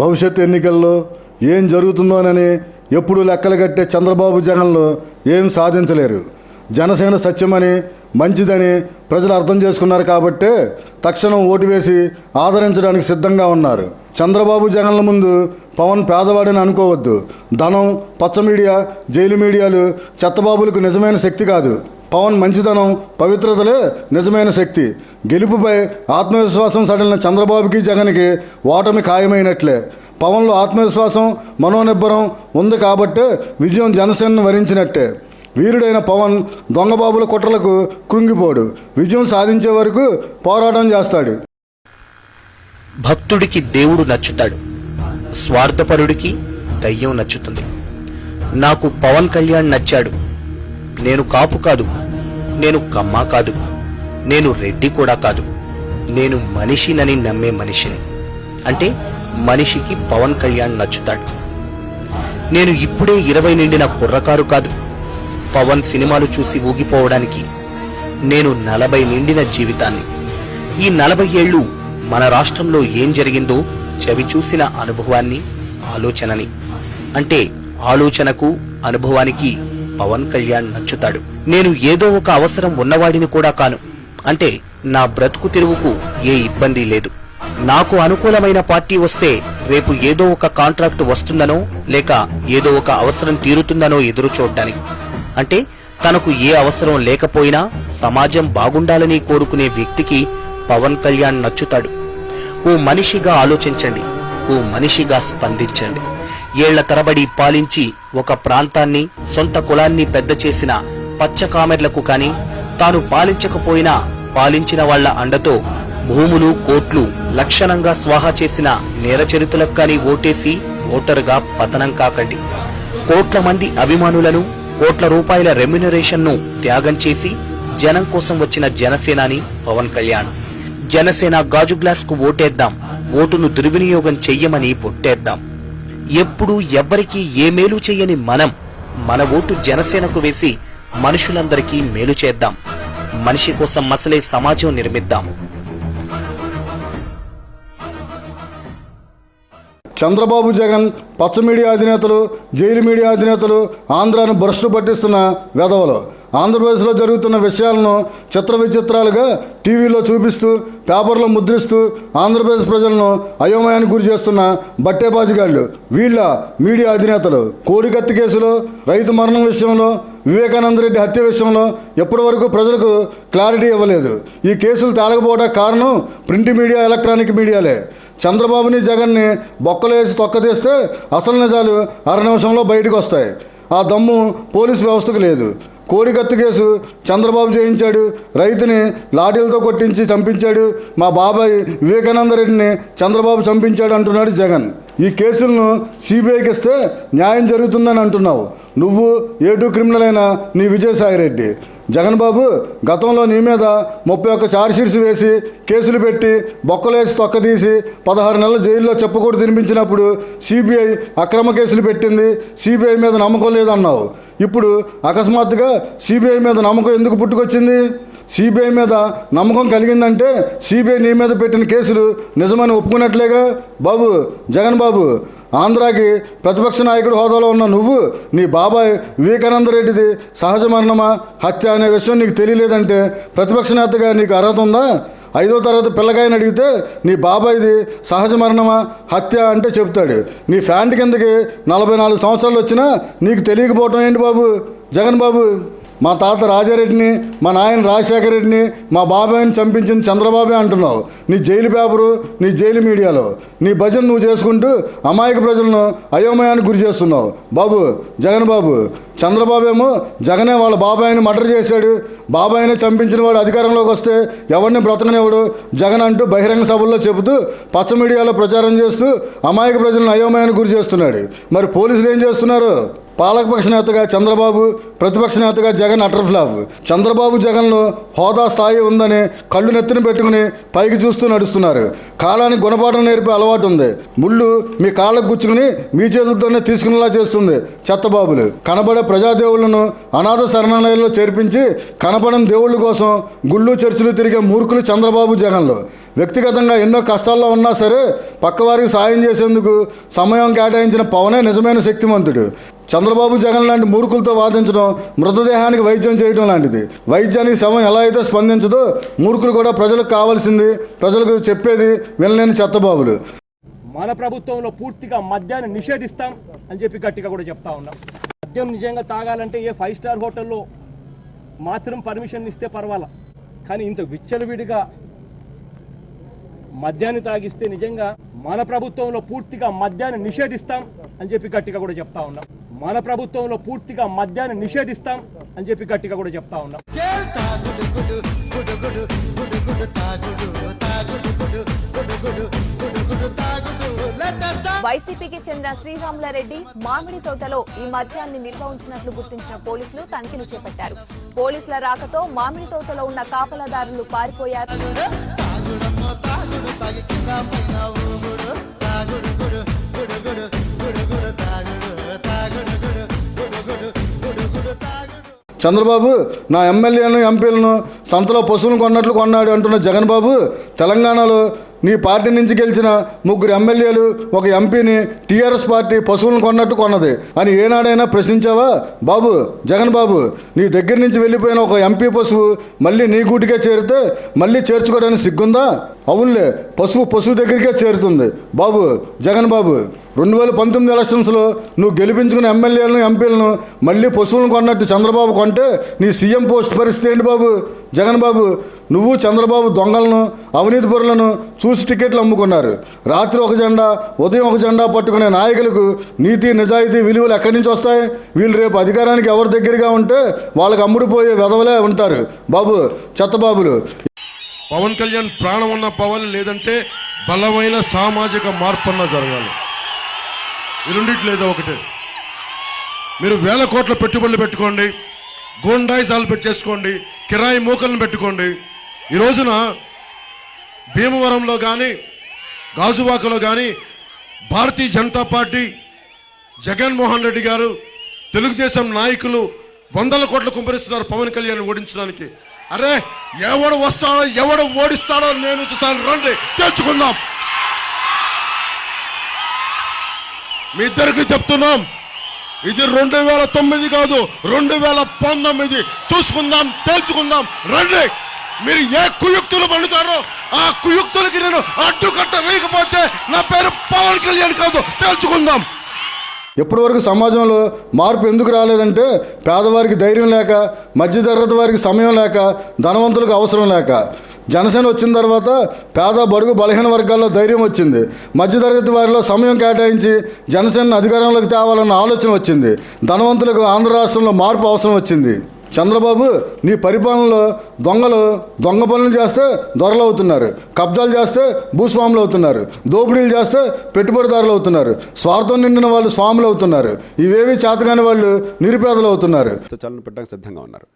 భవిష్యత్ ఎన్నికల్లో ఏం జరుగుతుందోనని ఎప్పుడు లెక్కలు కట్టే చంద్రబాబు జగన్లు ఏం సాధించలేరు. జనసేన సత్యమని మంచిదని ప్రజలు అర్థం చేసుకున్నారు కాబట్టే తక్షణం ఓటు వేసి ఆదరించడానికి సిద్ధంగా ఉన్నారు. చంద్రబాబు జగన్ల ముందు పవన్ పేదవాడని అనుకోవద్దు. ధనం పచ్చ మీడియా జైలు మీడియాలు చెత్తబాబులకు నిజమైన శక్తి కాదు. పవన్ మంచితనం పవిత్రతలే నిజమైన శక్తి. గెలుపుపై ఆత్మవిశ్వాసం సడలిన చంద్రబాబుకి జగన్కి ఓటమి ఖాయమైనట్లే. పవన్లో ఆత్మవిశ్వాసం మనోనిబ్బరం ఉంది కాబట్టే విజయం జనసేనను వరించినట్టే. వీరుడైన పవన్ దొంగబాబుల కుట్రలకు కృంగిపోడు. విజయం సాధించే వరకు పోరాటం చేస్తాడు. భక్తుడికి దేవుడు నచ్చుతాడు. స్వార్థపరుడికి దయ్యం నచ్చుతుంది. నాకు పవన్ కళ్యాణ్ నచ్చాడు. నేను కాపు కాదు. నేను కమ్మ కాదు. నేను రెడ్డి కూడా కాదు. నేను మనిషినని నమ్మే మనిషిని. అంటే మనిషికి పవన్ కళ్యాణ్ నచ్చుతాడు. నేను ఇప్పుడే ఇరవై నిండిన కుర్రకారు కాదు. పవన్ సినిమాలు చూసి ఊగిపోవడానికి నేను నలభై నిండిన జీవితాన్ని. ఈ నలభై ఏళ్ళు మన రాష్ట్రంలో ఏం జరిగిందో చవి చూసిన అనుభవాన్ని ఆలోచనని. అంటే ఆలోచనకు అనుభవానికి పవన్ కళ్యాణ్ నచ్చుతాడు. నేను ఏదో ఒక అవసరం ఉన్నవాడిని కూడా కాను. అంటే నా బ్రతుకు తిరుగుకు ఏ ఇబ్బంది లేదు. నాకు అనుకూలమైన పార్టీ వస్తే రేపు ఏదో ఒక కాంట్రాక్ట్ వస్తుందనో లేక ఏదో ఒక అవసరం తీరుతుందనో ఎదురు చూడ్డానికి. అంటే తనకు ఏ అవసరం లేకపోయినా సమాజం బాగుండాలని కోరుకునే వ్యక్తికి పవన్ కళ్యాణ్ నచ్చుతాడు. ఓ మనిషిగా ఆలోచించండి. ఓ మనిషిగా స్పందించండి. ఏళ్ళ తరబడి పాలించి ఒక ప్రాంతాన్ని సొంత కులాన్ని పెద్ద చేసిన పచ్చ కామెర్లకు కాని తాను పాలించకపోయినా పాలించిన వాళ్ళ అండతో భూములు కోట్లు లక్షణంగా స్వాహా చేసిన నేరచరితులకు కానీ ఓటేసి ఓటరుగా పతనం కాకండి. కోట్ల మంది అభిమానులను కోట్ల రూపాయల రెమ్యునరేషన్ను త్యాగం చేసి జనం కోసం వచ్చిన జనసేనాని పవన్ కళ్యాణ్. జనసేన గాజు గ్లాస్కు ఓటేద్దాం ఓటును దుర్వినియోగం చెయ్యమని పొట్టేద్దాం ఎప్పుడు ఎవ్వరికీ ఏ మేలు చేయని మనం మన ఓటు జనసేనకు వేసి మనుషులందరికీ మేలు చేద్దాం. మనిషి కోసం మసలే సమాజం నిర్మిద్దాం. చంద్రబాబు జగన్ పచ్చ మీడియా అధినేతలు జైలు మీడియా అధినేతలు ఆంధ్రాను భ్రష్టు పట్టిస్తున్న వెధవలు. ఆంధ్రప్రదేశ్లో జరుగుతున్న విషయాలను చిత్ర విచిత్రాలుగా టీవీలో చూపిస్తూ పేపర్లో ముద్రిస్తూ ఆంధ్రప్రదేశ్ ప్రజలను అయోమయానికి గురి చేస్తున్న బట్టేబాజిగాళ్ళు వీళ్ళ మీడియా అధినేతలు. కోడికత్తి కేసులో రైతు మరణం విషయంలో వివేకానంద రెడ్డి హత్య విషయంలో ఎప్పటి వరకు ప్రజలకు క్లారిటీ ఇవ్వలేదు. ఈ కేసులు తేలకపోవడానికి కారణం ప్రింట్ మీడియా ఎలక్ట్రానిక్ మీడియాలే. చంద్రబాబుని జగన్ని బొక్కలేసి తొక్కతీస్తే అసలు నిజాలు అర నిమిషంలో బయటకు వస్తాయి. ఆ దమ్ము పోలీసు వ్యవస్థకు లేదు. కోడికత్తి కేసు చంద్రబాబు చేయించాడు. రైతుని లాఠీలతో కొట్టించి చంపించాడు. మా బాబాయ్ వివేకానంద రెడ్డిని చంద్రబాబు చంపించాడు అంటున్నాడు జగన్. ఈ కేసులను సిబిఐకి ఇస్తే న్యాయం జరుగుతుందని అంటున్నావు. నువ్వు ఏటూ క్రిమినల్ అయిన నీ విజయసాయి రెడ్డి. జగన్ బాబు గతంలో నీ మీద ముప్పై ఒక్క ఛార్జ్షీట్స్ వేసి కేసులు పెట్టి బొక్కలేసి తొక్కదీసి పదహారు నెలల జైల్లో చెప్పకూడదు తినిపించినప్పుడు సిబిఐ అక్రమ కేసులు పెట్టింది సిబిఐ మీద నమ్మకం లేదన్నావు. ఇప్పుడు అకస్మాత్తుగా సిబిఐ మీద నమ్మకం ఎందుకు పుట్టుకొచ్చింది? సిబిఐ మీద నమ్మకం కలిగిందంటే సిబిఐ నీ మీద పెట్టిన కేసులు నిజమని ఒప్పుకున్నట్లేగా? బాబు జగన్ బాబు ఆంధ్రాకి ప్రతిపక్ష నాయకుడు హోదాలో ఉన్న నువ్వు నీ బాబాయ్ వివేకానంద రెడ్డిది సహజ మరణమా? హత్య అనే విషయం నీకు తెలియలేదంటే ప్రతిపక్ష నేతగా నీకు అర్హత ఉందా? ఐదో తరగతి పిల్లకాయని అడిగితే నీ బాబాయ్ది సహజ మరణమా? హత్య అంటే చెప్తాడు నీ ఫ్యాంట్ కిందకి నలభై నాలుగు సంవత్సరాలు వచ్చినా నీకు తెలియకపోవటం ఏంటి బాబు? జగన్ బాబు. మా తాత రాజారెడ్డిని మా నాయన రాజశేఖర రెడ్డిని మా బాబాయిని చంపించింది చంద్రబాబే అంటున్నావు. నీ జైలు పేపరు నీ జైలు మీడియాలో. నీ భజన నువ్వు చేసుకుంటూ అమాయక ప్రజలను అయోమయానికి గురి చేస్తున్నావు. బాబు జగన్ బాబు చంద్రబాబు ఏమో జగనే వాళ్ళ బాబాయిని మర్డర్ చేశాడు. బాబాయిని చంపించిన వాడు అధికారంలోకి వస్తే ఎవరిని బ్రతకనివ్వడు. జగన్ అంటూ బహిరంగ సభల్లో చెబుతూ పచ్చ మీడియాలో ప్రచారం చేస్తూ అమాయక ప్రజలను అయోమయానికి గురి చేస్తున్నాడు. మరి పోలీసులు ఏం చేస్తున్నారు? పాలకపక్ష నేతగా చంద్రబాబు ప్రతిపక్ష నేతగా జగన్ అటర్ ఫ్లాప్ చంద్రబాబు జగన్లో హోదా స్థాయి ఉందని కళ్ళు నెత్తిన పెట్టుకుని పైకి చూస్తూ నడుస్తున్నారు. కాలానికి గుణపాఠం నేర్పే అలవాటు ఉంది. ముళ్ళు మీ కాళ్ళకు గుచ్చుకుని మీ చేతులతోనే తీసుకునేలా చేస్తుంది చెత్తబాబులు కనబడే ప్రజాదేవులను అనాథ శరణాలయంలో చేర్పించి కనపడం దేవుళ్ళ కోసం గుళ్ళు చర్చిలు తిరిగే మూర్ఖులు చంద్రబాబు జగన్లు. వ్యక్తిగతంగా ఎన్నో కష్టాల్లో ఉన్నా సరే పక్కవారికి సాయం చేసేందుకు సమయం కేటాయించిన పవనే నిజమైన శక్తిమంతుడు. చంద్రబాబు జగన్ లాంటి మూర్ఖులతో వాదించడం మృతదేహానికి వైద్యం చేయడం లాంటిది. వైద్యానికి శవం ఎలా అయితే స్పందించదో మూర్ఖులు కూడా ప్రజలకు కావాల్సింది ప్రజలకు చెప్పేది వినలేని చెత్తబాబులు. మన ప్రభుత్వంలో పూర్తిగా మద్యాన్ని నిషేధిస్తాం అని చెప్పి గట్టిగా కూడా చెప్తా ఉన్నాం. మద్యం నిజంగా తాగాలంటే ఏ ఫైవ్ స్టార్ హోటల్లో మాత్రం పర్మిషన్ ఇస్తే పర్వాలా? కానీ ఇంత విచ్చలవిడిగా మద్యాన్ని తాగిస్తే నిజంగా మన ప్రభుత్వంలో పూర్తిగా మద్యాన్ని నిషేధిస్తాం అని చెప్పి గట్టిగా కూడా చెప్తా ఉన్నాం. మన ప్రభుత్వంలో పూర్తిగా మద్యాన్ని నిషేధిస్తాం అని చెప్పి గట్టిగా కూడా చెప్తా ఉన్నాం. తాగుడు తాగుడు తాగుడు తాగుడు. వైసీపీకి చెందిన శ్రీరాములారెడ్డి మామిడి తోటలో ఈ మద్యాన్ని నిల్వ ఉంచినట్లు గుర్తించిన పోలీసులు తనిఖీలు చేపట్టారు. పోలీసుల రాకతో మామిడి తోటలో ఉన్న కాపలాదారులు పారిపోయారు. చంద్రబాబు నా ఎమ్మెల్యేను ఎంపీలను సంతలో పశువులను కొన్నట్లు కొన్నాడు అంటున్న జగన్ బాబు తెలంగాణలో నీ పార్టీ నుంచి గెలిచిన ముగ్గురు ఎమ్మెల్యేలు ఒక ఎంపీని టీఆర్ఎస్ పార్టీ పశువులను కొన్నట్టు కొన్నది. అని ఏనాడైనా ప్రశ్నించావా? బాబు జగన్ బాబు నీ దగ్గర నుంచి వెళ్ళిపోయిన ఒక ఎంపీ పశువు మళ్ళీ నీ గూటికే చేరితే మళ్ళీ చేర్చుకోవడానికి సిగ్గుందా? అవునులే పశువు పశువు దగ్గరికే చేరుతుంది. బాబు జగన్ బాబు రెండు వేల పంతొమ్మిది ఎలక్షన్స్లో నువ్వు గెలిపించుకున్న ఎమ్మెల్యేలను ఎంపీలను మళ్ళీ పశువులను కొన్నట్టు చంద్రబాబు కొంటే నీ సీఎం పోస్ట్ పరిస్థితి ఏంటి బాబు? జగన్ బాబు నువ్వు చంద్రబాబు దొంగలను అవినీతి పరులను చూసి టికెట్లు అమ్ముకున్నారు. రాత్రి ఒక జెండా ఉదయం ఒక జెండా పట్టుకునే నాయకులకు నీతి నిజాయితీ విలువలు ఎక్కడి నుంచి వస్తాయి? వీళ్ళు రేపు అధికారానికి ఎవరి దగ్గరగా ఉంటే వాళ్ళకి అమ్ముడుపోయే విధవలే ఉంటారు. బాబు చెత్తబాబులు పవన్ కళ్యాణ్ ప్రాణం ఉన్న పవన్ లేదంటే బలమైన సామాజిక మార్పన్న జరగాలి. ఈ రెండింటి లేదా ఒకటే. మీరు వేల కోట్ల పెట్టుబడులు పెట్టుకోండి గోండాయిసాలు పెట్టేసుకోండి కిరాయి మూకలను పెట్టుకోండి. ఈ రోజున భీమవరంలో కానీ గాజువాకలో కానీ భారతీయ జనతా పార్టీ జగన్మోహన్ రెడ్డి గారు తెలుగుదేశం నాయకులు వందల కోట్లు కుమ్మరిస్తున్నారు పవన్ కళ్యాణ్ ఓడించడానికి. అరే ఎవడు వస్తాడో ఎవడు ఓడిస్తాడో నేను చూస్తాను రండి తెచ్చుకుందాం మీ ఇద్దరికి చెప్తున్నాం. ఇది రెండు వేల తొమ్మిది కాదు రెండు వేల పంతొమ్మిది. చూసుకుందాం తేల్చుకుందాం రండి. మీరు ఏ కుయుక్తులు పండుతారో ఆ కుయుక్తులకి నేను అడ్డుకట్ట వేయకపోతే నా పేరు పవన్ కళ్యాణ్ కాదు. తేల్చుకుందాం ఇప్పటివరకు సమాజంలో మార్పు ఎందుకు రాలేదంటే పేదవారికి ధైర్యం లేక మధ్యతరగతి వారికి సమయం లేక ధనవంతులకు అవసరం లేక. జనసేన వచ్చిన తర్వాత పేద బడుగు బలహీన వర్గాల్లో ధైర్యం వచ్చింది. మధ్యతరగతి వారిలో సమయం కేటాయించి జనసేన అధికారంలోకి తేవాలన్న ఆలోచన వచ్చింది. ధనవంతులకు ఆంధ్ర రాష్ట్రంలో మార్పు అవసరం వచ్చింది. చంద్రబాబు నీ పరిపాలనలో దొంగలు దొంగ పనులు చేస్తే దొరలు అవుతున్నారు. కబ్జాలు చేస్తే భూస్వాములు అవుతున్నారు. దోపిడీలు చేస్తే పెట్టుబడిదారులు అవుతున్నారు. స్వార్థం నిండిన వాళ్ళు స్వాములు అవుతున్నారు. ఇవేవి చేతగాని వాళ్ళు నిరుపేదలు అవుతున్నారు. చలన పెట్టడానికి సిద్ధంగా ఉన్నారు.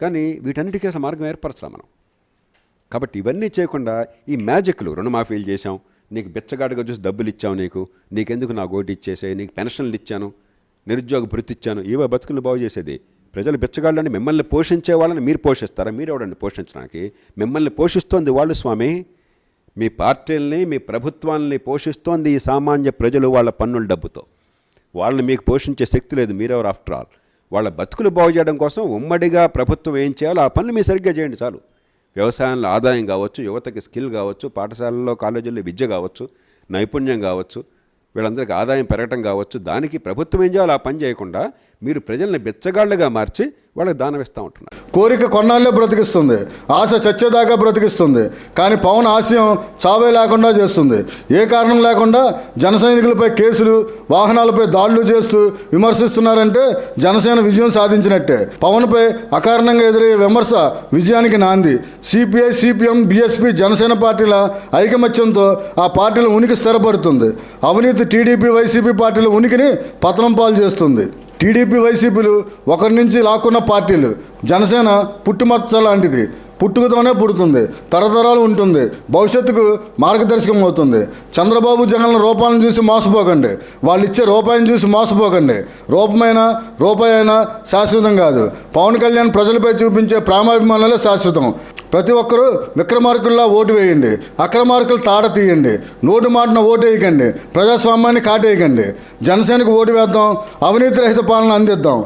కానీ వీటన్నిటికీ అసలు మార్గం ఏర్పరచలా మనం. కాబట్టి ఇవన్నీ చేయకుండా ఈ మ్యాజిక్లు రుణమాఫీలు చేశాం. నీకు బిచ్చగాడిగా చూసి డబ్బులు ఇచ్చాం నీకు. నీకెందుకు నాకు ఓటు ఇచ్చేసే నీకు పెన్షన్లు ఇచ్చాను. నిరుద్యోగ భృతి ఇచ్చాను. ఇవే బతుకులు బాగు చేసేది. ప్రజలు బిచ్చగాళ్ళని మిమ్మల్ని పోషించే వాళ్ళని మీరు పోషిస్తారా? మీరు ఎవడండి పోషించడానికి? మిమ్మల్ని పోషిస్తోంది వాళ్ళు స్వామి. మీ పార్టీల్ని మీ ప్రభుత్వాల్ని పోషిస్తోంది ఈ సామాన్య ప్రజలు వాళ్ళ పన్నుల డబ్బుతో. వాళ్ళని మీకు పోషించే శక్తి లేదు మీరెవరు ఆఫ్టర్ ఆల్ వాళ్ళ బతుకులు బాగు చేయడం కోసం ఉమ్మడిగా ప్రభుత్వం ఏం చేయాలో ఆ పనులు మీరు సరిగ్గా చేయండి చాలు. వ్యవసాయంలో ఆదాయం కావచ్చు యువతకి స్కిల్ కావచ్చు పాఠశాలల్లో కాలేజీల్లో విద్య కావచ్చు నైపుణ్యం కావచ్చు వీళ్ళందరికీ ఆదాయం పెరగటం కావచ్చు దానికి ప్రభుత్వం ఏం చేయాలో ఆ పని చేయకుండా మీరు ప్రజల్ని బెచ్చగాళ్ళుగా మార్చి వాళ్ళకి దానం ఇస్తూ ఉంటున్నారు. కోరిక కొన్నాళ్ళే బ్రతికిస్తుంది. ఆశ చచ్చేదాకా బ్రతికిస్తుంది. కానీ పవన్ ఆశయం చావే లేకుండా చేస్తుంది. ఏ కారణం లేకుండా జన సైనికులపై కేసులు వాహనాలపై దాడులు చేస్తూ విమర్శిస్తున్నారంటే జనసేన విజయం సాధించినట్టే. పవన్పై అకారణంగా ఎదురయ్యే విమర్శ విజయానికి నాంది. సిపిఐ సిపిఎం బీఎస్పీ జనసేన పార్టీల ఐకమత్యంతో ఆ పార్టీల ఉనికి స్థిరపడుతుంది. అవినీతి టీడీపీ వైసీపీ పార్టీల ఉనికిని పతనం పాలు చేస్తుంది. టీడీపీ వైసీపీలు ఒకరి నుంచి లాక్కున్న పార్టీలు. జనసేన పుట్టుమచ్చ లాంటిది. పుట్టుకతోనే పుడుతుంది తరతరాలు ఉంటుంది భవిష్యత్తుకు మార్గదర్శకం అవుతుంది. చంద్రబాబు జగన్ రూపాలను చూసి మోసపోకండి. వాళ్ళు ఇచ్చే రూపాయిని చూసి మోసపోకండి. రూపమైన రూపాయి అయినా శాశ్వతం కాదు. పవన్ కళ్యాణ్ ప్రజలపై చూపించే ప్రేమాభిమానాలే శాశ్వతం. ప్రతి ఒక్కరూ విక్రమార్కుల్లా ఓటు వేయండి. అక్రమార్కులు తాడ తీయండి. నోటు మాటన ఓటు వేయకండి. ప్రజాస్వామ్యాన్ని కాటేయకండి. జనసేనకు ఓటు వేద్దాం. అవినీతి రహిత పాలన అందిద్దాం.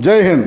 জয় হিন্দ